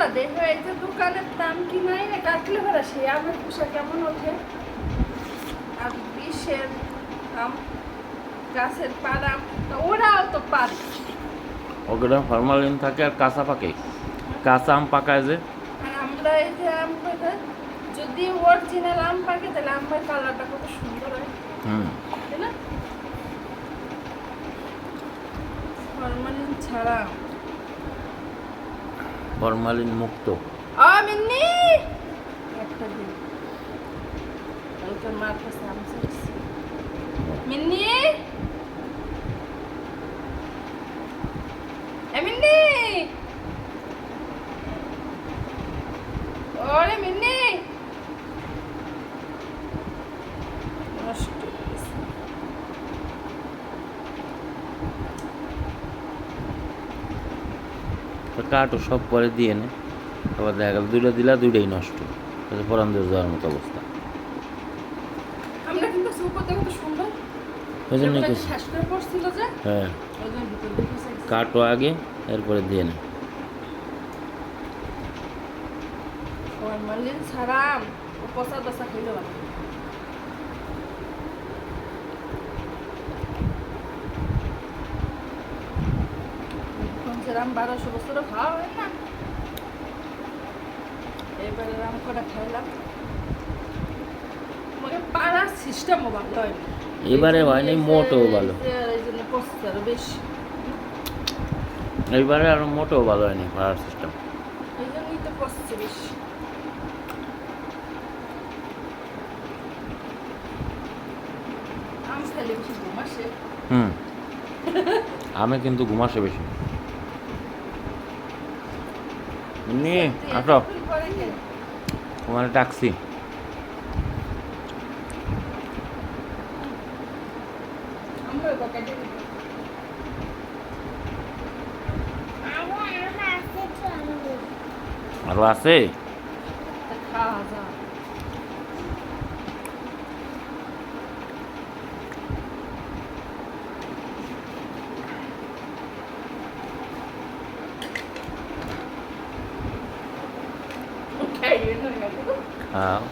আমগুলা দেখো এই যে দোকানের দাম কি নাই না কাটলে ভরা সেই আমের পোষা কেমন ওঠে? আর বিষের আম গাছের পাড়াম তো ওরাও তো পারে ওগুলো ফরমালিন থাকে আর কাঁচা পাকে। কাঁচা আম পাকায় যে। আর আমরা এই যে আম পাকে যদি অরিজিনাল আম পাকে তাহলে আমের কালারটা কত সুন্দর হয়। হুম। তাই না? ফরমালিন ছাড়া ফরমালিন মুক্ত। আ মিন্নি একটা দিন। মিন্নি এ মিন্নি ওরে মিন্নি নষ্ট হয়ে গেছে। তো কাটো সব পরে দিয়ে নে। আবার দেখা গেল দুইটা দিলা দুইটাই নষ্ট। তাহলে পরান দিয়ে যাওয়ার মতো অবস্থা। ওই হ্যাঁ। ওই জন্য ভিতর দিকে চাইছি। কাটো আগে এরপরে দিয়ে নে। ছাড়া ও পচা পচা খাইলে ভালো রাম বারোশো বছর খাওয়া হয় না। এবারে রাম কটা খাইলাম। পাড়ার সিস্টেমও ভালো হয় এবারে হয়নি এই ভালো বেশি। এইবারে আর মোটেও ভালো হয়নি পাড়ার সিস্টেম এই জন্যই তো বেশি। হুম। আমি কিন্তু ঘুমাসে বেশি। নি আসো তোমার দিই। আরও আছে খাওয়া 啊。